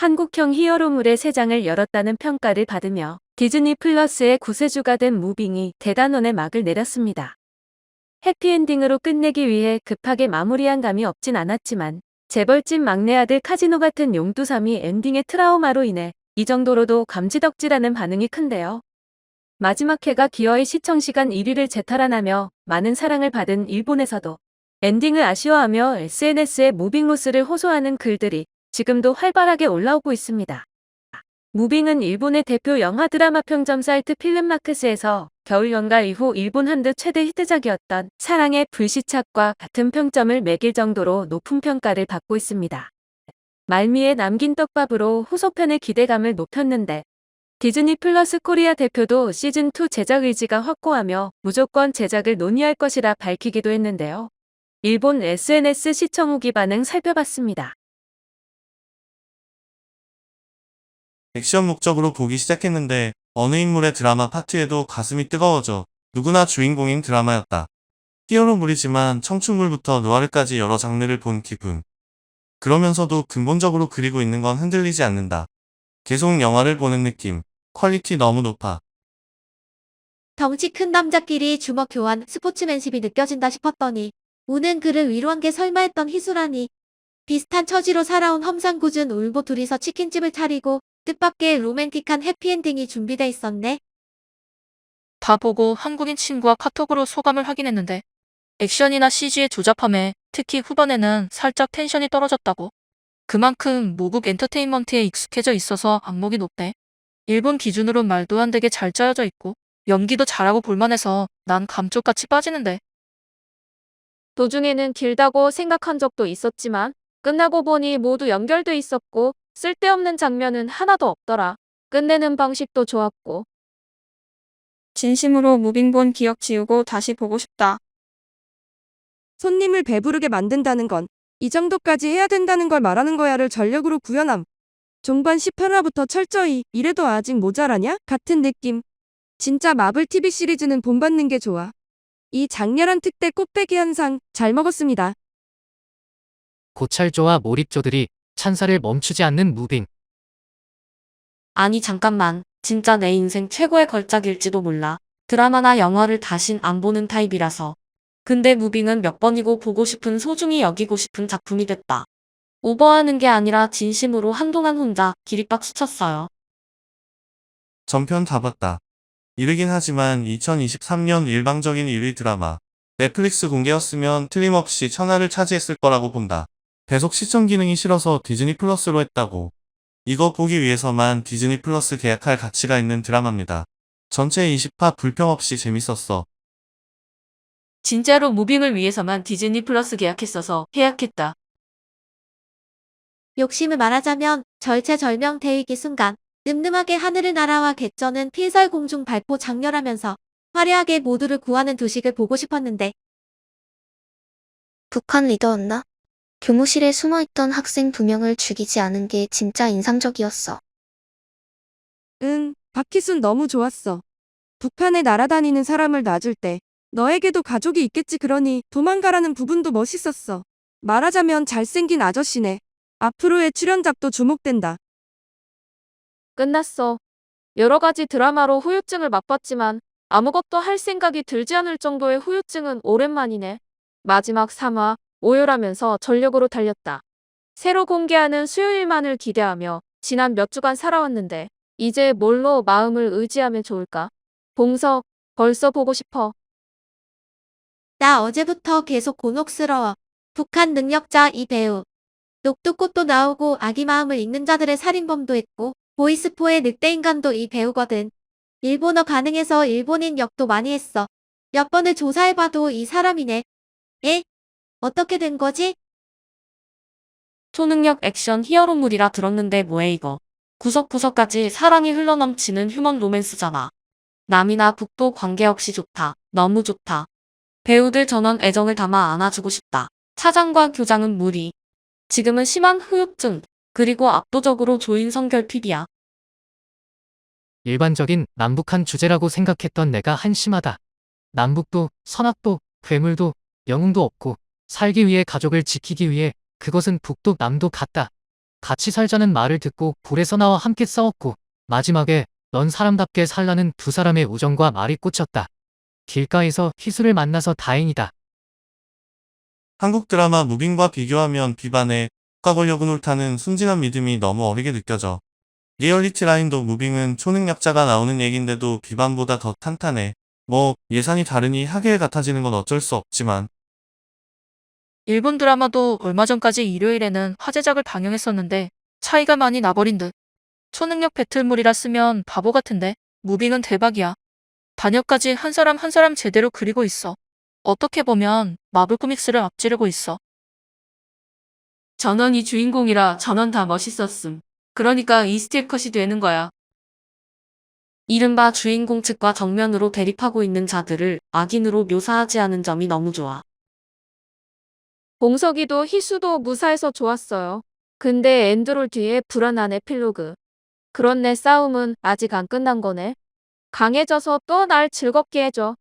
한국형 히어로물의 세 장을 열었다는 평가를 받으며 디즈니 플러스의 구세주가 된 무빙이 대단원의 막을 내렸습니다. 해피엔딩으로 끝내기 위해 급하게 마무리한 감이 없진 않았지만 재벌집 막내 아들 카지노 같은 용두삼이 엔딩의 트라우마로 인해 이 정도로도 감지덕지라는 반응이 큰데요. 마지막 회가 기어이 시청시간 1위를 재탈환하며 많은 사랑을 받은 일본에서도 엔딩을 아쉬워하며 SNS에 무빙로스를 호소하는 글들이 지금도 활발하게 올라오고 있습니다. 무빙은 일본의 대표 영화 드라마 평점 사이트 필름마크스에서 겨울 연가 이후 일본 한드 최대 히트작이었던 사랑의 불시착과 같은 평점을 매길 정도로 높은 평가를 받고 있습니다. 말미에 남긴 떡밥으로 후속편의 기대감을 높였는데 디즈니 플러스 코리아 대표도 시즌2 제작 의지가 확고하며 무조건 제작을 논의할 것이라 밝히기도 했는데요. 일본 SNS 시청 후기 반응 살펴봤습니다. 액션 목적으로 보기 시작했는데 어느 인물의 드라마 파트에도 가슴이 뜨거워져 누구나 주인공인 드라마였다. 히어로물이지만 청춘물부터 노아르까지 여러 장르를 본 기분. 그러면서도 근본적으로 그리고 있는 건 흔들리지 않는다. 계속 영화를 보는 느낌. 퀄리티 너무 높아. 덩치 큰 남자끼리 주먹 교환 스포츠맨십이 느껴진다 싶었더니 우는 그를 위로한 게 설마 했던 희수라니. 비슷한 처지로 살아온 험상궂은 울보 둘이서 치킨집을 차리고 뜻밖의 로맨틱한 해피엔딩이 준비돼 있었네. 다 보고 한국인 친구와 카톡으로 소감을 확인했는데 액션이나 CG의 조잡함에 특히 후반에는 살짝 텐션이 떨어졌다고. 그만큼 모국 엔터테인먼트에 익숙해져 있어서 안목이 높대. 일본 기준으로 말도 안 되게 잘 짜여져 있고 연기도 잘하고 볼만해서 난 감쪽같이 빠지는데 도중에는 길다고 생각한 적도 있었지만 끝나고 보니 모두 연결돼 있었고 쓸데없는 장면은 하나도 없더라. 끝내는 방식도 좋았고 진심으로 무빙 본 기억 지우고 다시 보고 싶다. 손님을 배부르게 만든다는 건 이 정도까지 해야 된다는 걸 말하는 거야를 전력으로 구현함. 종반 18화부터 철저히 이래도 아직 모자라냐? 같은 느낌. 진짜 마블 TV 시리즈는 본받는 게 좋아. 이 장렬한 특대 꽃배기 현상 잘 먹었습니다. 고찰조와 몰입조들이 찬사를 멈추지 않는 무빙. 아니 잠깐만. 진짜 내 인생 최고의 걸작일지도 몰라. 드라마나 영화를 다신 안 보는 타입이라서. 근데 무빙은 몇 번이고 보고 싶은 소중히 여기고 싶은 작품이 됐다. 오버하는 게 아니라 진심으로 한동안 혼자 기립박수 쳤어요. 전편 다 봤다. 이르긴 하지만 2023년 일방적인 1위 드라마. 넷플릭스 공개였으면 틀림없이 천하를 차지했을 거라고 본다. 배속 시청 기능이 싫어서 디즈니 플러스로 했다고. 이거 보기 위해서만 디즈니 플러스 계약할 가치가 있는 드라마입니다. 전체 20화 불평 없이 재밌었어. 진짜로 무빙을 위해서만 디즈니 플러스 계약했어서 계약했다. 욕심을 말하자면 절체절명 대위기 순간 늠름하게 하늘을 날아와 개쩌는 필살공중 발포 장렬하면서 화려하게 모두를 구하는 두식을 보고 싶었는데 북한 리더였나? 교무실에 숨어있던 학생 두 명을 죽이지 않은 게 진짜 인상적이었어. 응, 박희순 너무 좋았어. 북한에 날아다니는 사람을 놔줄 때 너에게도 가족이 있겠지 그러니 도망가라는 부분도 멋있었어. 말하자면 잘생긴 아저씨네. 앞으로의 출연작도 주목된다. 끝났어. 여러 가지 드라마로 후유증을 맛봤지만 아무것도 할 생각이 들지 않을 정도의 후유증은 오랜만이네. 마지막 3화 오열하면서 전력으로 달렸다. 새로 공개하는 수요일만을 기대하며 지난 몇 주간 살아왔는데 이제 뭘로 마음을 의지하면 좋을까? 봉석, 벌써 보고 싶어. 나 어제부터 계속 곤혹스러워. 북한 능력자 이 배우. 녹두꽃도 나오고 아기 마음을 읽는 자들의 살인범도 했고 보이스포의 늑대인간도 이 배우거든. 일본어 가능해서 일본인 역도 많이 했어. 몇 번을 조사해봐도 이 사람이네. 에? 어떻게 된 거지? 초능력 액션 히어로물이라 들었는데 뭐해 이거. 구석구석까지 사랑이 흘러넘치는 휴먼 로맨스잖아. 남이나 북도 관계없이 좋다. 너무 좋다. 배우들 전원 애정을 담아 안아주고 싶다. 차장과 교장은 무리. 지금은 심한 후유증, 그리고 압도적으로 조인성 결핍이야. 일반적인 남북한 주제라고 생각했던 내가 한심하다. 남북도, 선악도, 괴물도, 영웅도 없고 살기 위해 가족을 지키기 위해 그것은 북도 남도 같다. 같이 살자는 말을 듣고 불에서 나와 함께 싸웠고 마지막에 넌 사람답게 살라는 두 사람의 우정과 말이 꽂혔다. 길가에서 희수를 만나서 다행이다. 한국 드라마 무빙과 비교하면 비반의 국가 권력은 옳다는 순진한 믿음이 너무 어리게 느껴져. 리얼리티 라인도 무빙은 초능력자가 나오는 얘긴데도 비반보다 더 탄탄해. 뭐 예산이 다르니 하계에 같아지는 건 어쩔 수 없지만 일본 드라마도 얼마 전까지 일요일에는 화제작을 방영했었는데 차이가 많이 나버린 듯. 초능력 배틀물이라 쓰면 바보 같은데 무빙은 대박이야. 단역까지 한 사람 한 사람 제대로 그리고 있어. 어떻게 보면 마블 코믹스를 앞지르고 있어. 전원이 주인공이라 전원 다 멋있었음. 그러니까 이 스틸 컷이 되는 거야. 이른바 주인공 측과 정면으로 대립하고 있는 자들을 악인으로 묘사하지 않은 점이 너무 좋아. 봉석이도 희수도 무사해서 좋았어요. 근데 엔드롤 뒤에 불안한 에필로그. 그런 내 싸움은 아직 안 끝난 거네. 강해져서 또 날 즐겁게 해줘.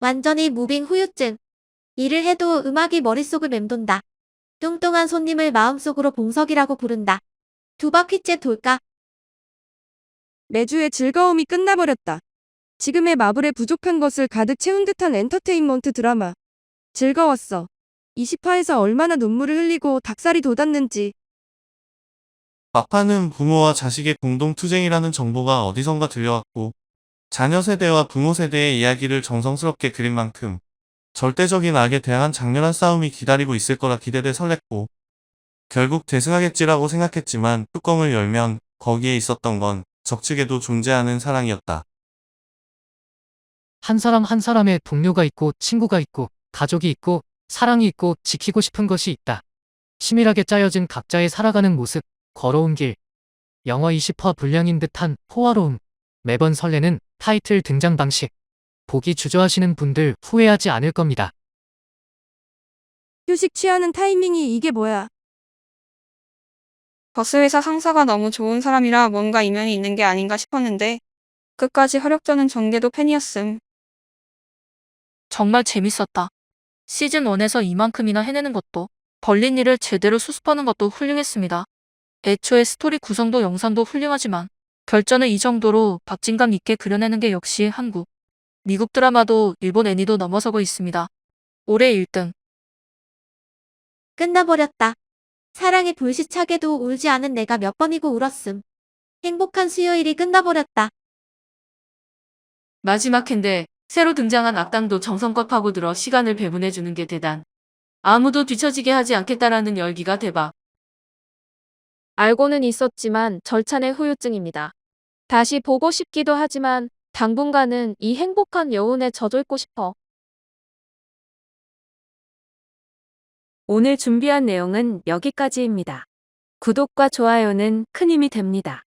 완전히 무빙 후유증. 일을 해도 음악이 머릿속을 맴돈다. 뚱뚱한 손님을 마음속으로 봉석이라고 부른다. 두 바퀴째 돌까? 매주의 즐거움이 끝나버렸다. 지금의 마블에 부족한 것을 가득 채운 듯한 엔터테인먼트 드라마. 즐거웠어. 20화에서 얼마나 눈물을 흘리고 닭살이 돋았는지. 막판은 부모와 자식의 공동투쟁이라는 정보가 어디선가 들려왔고 자녀 세대와 부모 세대의 이야기를 정성스럽게 그린 만큼 절대적인 악에 대한 장렬한 싸움이 기다리고 있을 거라 기대돼 설렜고 결국 대승하겠지라고 생각했지만 뚜껑을 열면 거기에 있었던 건 적측에도 존재하는 사랑이었다. 한 사람 한 사람의 동료가 있고 친구가 있고 가족이 있고 사랑이 있고 지키고 싶은 것이 있다. 치밀하게 짜여진 각자의 살아가는 모습, 걸어온 길. 영화 20화 분량인 듯한 호화로움. 매번 설레는 타이틀 등장 방식. 보기 주저하시는 분들 후회하지 않을 겁니다. 휴식 취하는 타이밍이 이게 뭐야. 버스회사 상사가 너무 좋은 사람이라 뭔가 인연이 있는 게 아닌가 싶었는데 끝까지 화력전은 전개도 팬이었음. 정말 재밌었다. 시즌 1에서 이만큼이나 해내는 것도 벌린 일을 제대로 수습하는 것도 훌륭했습니다. 애초에 스토리 구성도 영상도 훌륭하지만 결전을 이 정도로 박진감 있게 그려내는 게 역시 한국. 미국 드라마도 일본 애니도 넘어서고 있습니다. 올해 1등. 끝나버렸다. 사랑에 불시착에도 울지 않은 내가 몇 번이고 울었음. 행복한 수요일이 끝나버렸다. 마지막 회인데 새로 등장한 악당도 정성껏 파고들어 시간을 배분해주는 게 대단. 아무도 뒤처지게 하지 않겠다라는 열기가 대박. 알고는 있었지만 절찬의 후유증입니다. 다시 보고 싶기도 하지만 당분간은 이 행복한 여운에 젖어 있고 싶어. 오늘 준비한 내용은 여기까지입니다. 구독과 좋아요는 큰 힘이 됩니다.